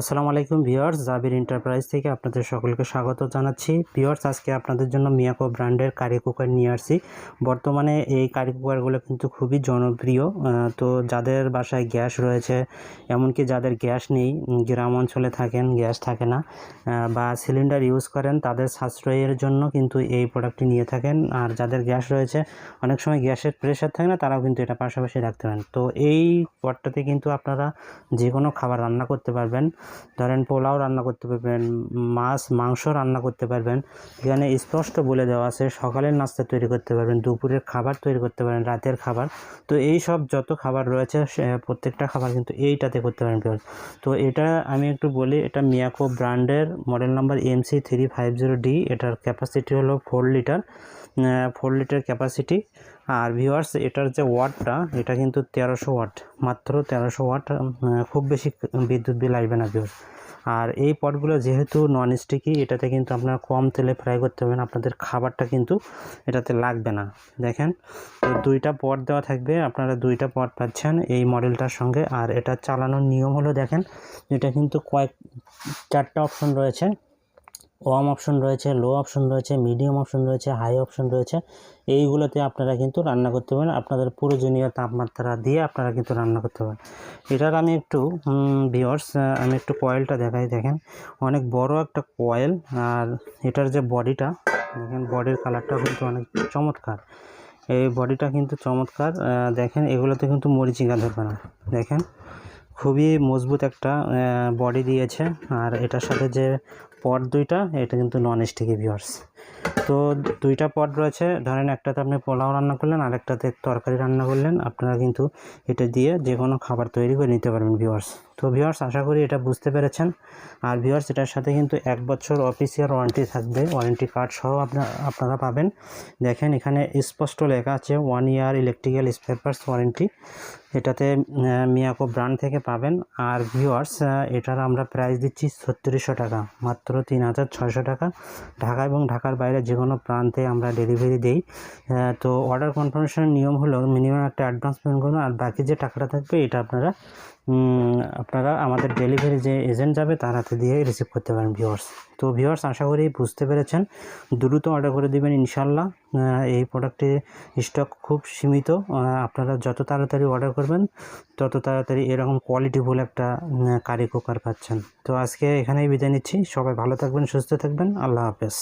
আসসালামু আলাইকুম ভিউয়ার্স, জাবির এন্টারপ্রাইজ থেকে আপনাদের সকলকে স্বাগত জানাচ্ছি। ভিউয়ার্স, আজকে আপনাদের জন্য মিয়াকো ব্র্যান্ডের কারি কুকার নিয়ে আসছি। বর্তমানে এই কারি কুকারগুলো কিন্তু খুবই জনপ্রিয় তো যাদের বাসায় গ্যাস রয়েছে, এমনকি যাদের গ্যাস নেই গ্রাম অঞ্চলে থাকেন, গ্যাস থাকে না বা সিলিন্ডার ইউজ করেন, তাদের সাশ্রয়ের জন্য কিন্তু এই প্রোডাক্টটি নিয়ে থাকেন। আর যাদের গ্যাস রয়েছে, অনেক সময় গ্যাসের প্রেশার থাকে না, তারাও কিন্তু এটা পাশাপাশি রাখতে পারেন। তো এই পটটাতে কিন্তু আপনারা যে কোনো খাবার রান্না করতে পারবেন। ধরেন পোলাও রান্না করতে পারবেন, মাছ, মাংস রান্না করতে পারবেন। এখানে স্পষ্ট বলে দেওয়া আছে, সকালের নাস্তা তৈরি করতে পারবেন, দুপুরের খাবার তৈরি করতে পারেন রাতের খাবার। তো এই সব যত খাবার রয়েছে প্রত্যেকটা খাবার কিন্তু এইটাতে করতে পারেন। তো এটা আমি একটু বলি, এটা মিয়াকো ব্র্যান্ডের model number MC three five zero D এটার ক্যাপাসিটি হলো four litre four litre capacity আর ভিউয়ার্স এটার যে ওয়াটটা এটা কিন্তু তেরোশো ওয়াট মাত্র তেরোশো ওয়াট খুব বেশি বিদ্যুৎ বিল আসবে না ভিউয়ার্স আর এই পটগুলো যেহেতু নন স্টিকি এটাতে কিন্তু আপনার কম তেলে ফ্রাই করতে হবে না, আপনাদের খাবারটা কিন্তু এটাতে লাগবে না। দেখেন দুইটা পট দেওয়া থাকবে, আপনারা দুইটা পট পাচ্ছেন এই মডেলটার সঙ্গে। আর এটা চালানোর নিয়ম হলো, দেখেন, এটা কিন্তু কয়েক, চারটা অপশন রয়েছে। ওয়াম অপশন রয়েছে, লো অপশন রয়েছে, মিডিয়াম অপশন রয়েছে, হাই অপশন রয়েছে। এইগুলোতে আপনারা কিন্তু রান্না করতে পারেন। আপনাদের প্রয়োজনীয় তাপমাত্রা দিয়ে আপনারা কিন্তু রান্না করতে পারেন। এটার আমি একটু ভিওর্স আমি একটু কয়েলটা দেখাই। দেখেন, অনেক বড় একটা কয়েল, আর এটার যে বডিটা, দেখেন, বডির কালারটাও কিন্তু অনেক চমৎকার। এই বডিটা কিন্তু চমৎকার। দেখেন, এগুলোতে কিন্তু মরিচিঙ্গা ধরবে না দেখেন খুবই মজবুত একটা বডি দিয়েছে। আর এটার সাথে যে পট দুইটা, এটা কিন্তু নন স্টিকি ভিওর্স তো দুইটা পট রয়েছে। ধরেন একটাতে আপনি পোলাও রান্না করলেন আর একটাতে তরকারি রান্না করলেন। আপনারা কিন্তু এটা দিয়ে যে কোনো খাবার তৈরি করে নিতে পারবেন ভিউয়ার্স তো ভিউয়ার্স আশা করি এটা বুঝতে পেরেছেন। আর ভিউয়ার্স এটার সাথে কিন্তু এক বছর অফিসিয়াল ওয়ারেন্টি থাকবে। ওয়ারেন্টি কার্ড সহ আপনারা আপনারা পাবেন। দেখেন, এখানে স্পষ্ট লেখা আছে one year electrical spares warranty এটাতে মিয়াকো ব্র্যান্ড থেকে পাবেন। আর ভিউয়ার্স এটার আমরা প্রাইস দিচ্ছি ছত্রিশশো টাকা, মাত্র তিন হাজার ছয়শো টাকা। ঢাকা এবং ঢাকার বাইরে যে কোনো প্রান্তে আমরা ডেলিভারি দিই। তো অর্ডার কনফার্মেশনের নিয়ম হলো মিনিমাম একটা অ্যাডভান্স পেমেন্ট করুন। আর বাকি যে টাকাটা থাকবে, এটা আপনারা আপনারা আমাদের ডেলিভারি যে এজেন্ট যাবে, তার হাতে দিয়ে রিসিভ করতে পারেন ভিউয়ার্স তো ভিউয়ার্স আশা করি বুঝতে পেরেছেন। দ্রুত অর্ডার করে দেবেন ইনশাল্লাহ এই প্রোডাক্টের স্টক খুব সীমিত। আপনারা যত তাড়াতাড়ি অর্ডার করবেন, তত তাড়াতাড়ি এরকম কোয়ালিটিফুল একটা কারি কুকার পাচ্ছেন। তো আজকে এখানেই বিদায় নিচ্ছি। সবাই ভালো থাকবেন, সুস্থ থাকবেন। আল্লাহ হাফেজ।